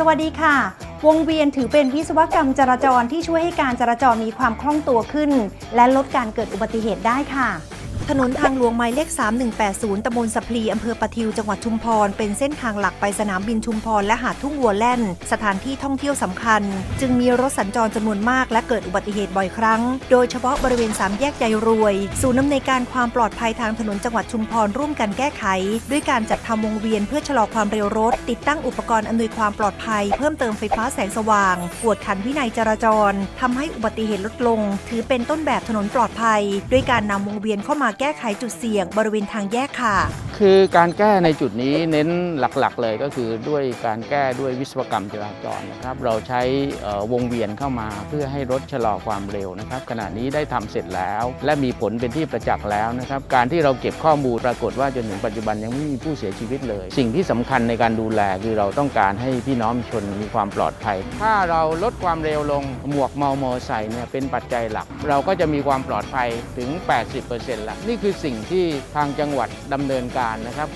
สวัสดีค่ะ วงเวียนถือเป็นวิศวกรรมจราจรที่ช่วยให้การจราจรมีความคล่องตัวขึ้น และลดการเกิดอุบัติเหตุได้ค่ะ ถนนทางหลวงหมายเลข 3180 ตำบลสะพลี อำเภอปะทิว จังหวัดชุมพร เป็นเส้นทางหลักไปสนามบินชุมพร และหาดทุ่งวัวแล่น สถานที่ท่องเที่ยวสำคัญ จึงมีรถสัญจรจำนวนมากและเกิดอุบัติเหตุบ่อยครั้ง โดยเฉพาะบริเวณสามแยกใจรวย ศูนย์อำนวยการความปลอดภัยทางถนนจังหวัดชุมพรร่วมกันแก้ไข ด้วยการจัดทำวงเวียนเพื่อชะลอความเร็วรถ ติดตั้งอุปกรณ์อำนวยความปลอดภัย เพิ่มเติมไฟฟ้าแสงสว่างกวดขันวินัยจราจรทำให้อุบัติเหตุลดลง ถือเป็นต้นแบบถนนปลอดภัย ด้วยการนำวงเวียนเข้ามาแก้ไขจุดเสี่ยงบริเวณทางแยกค่ะ คือการแก้ในจุดนี้เน้นหลักๆเลยก็คือด้วยการแก้ด้วยวิศวกรรมจราจรนะครับ เราใช้วงเวียนเข้ามาเพื่อให้รถชะลอความเร็วนะครับ ขณะนี้ได้ทำเสร็จแล้ว และมีผลเป็นที่ประจักษ์แล้วนะครับ การที่เราเก็บข้อมูลปรากฏว่าจนถึงปัจจุบันยังไม่มีผู้เสียชีวิตเลย สิ่งที่สำคัญในการดูแลคือเราต้องการให้พี่น้องชนมีความปลอดภัย ถ้าเราลดความเร็วลงหมวกเมามอใส่เนี่ยเป็นปัจจัยหลัก เราก็จะมีความปลอดภัยถึง 80%ละนี่คือสิ่งที่ทางจังหวัดดำเนินการการนะครับ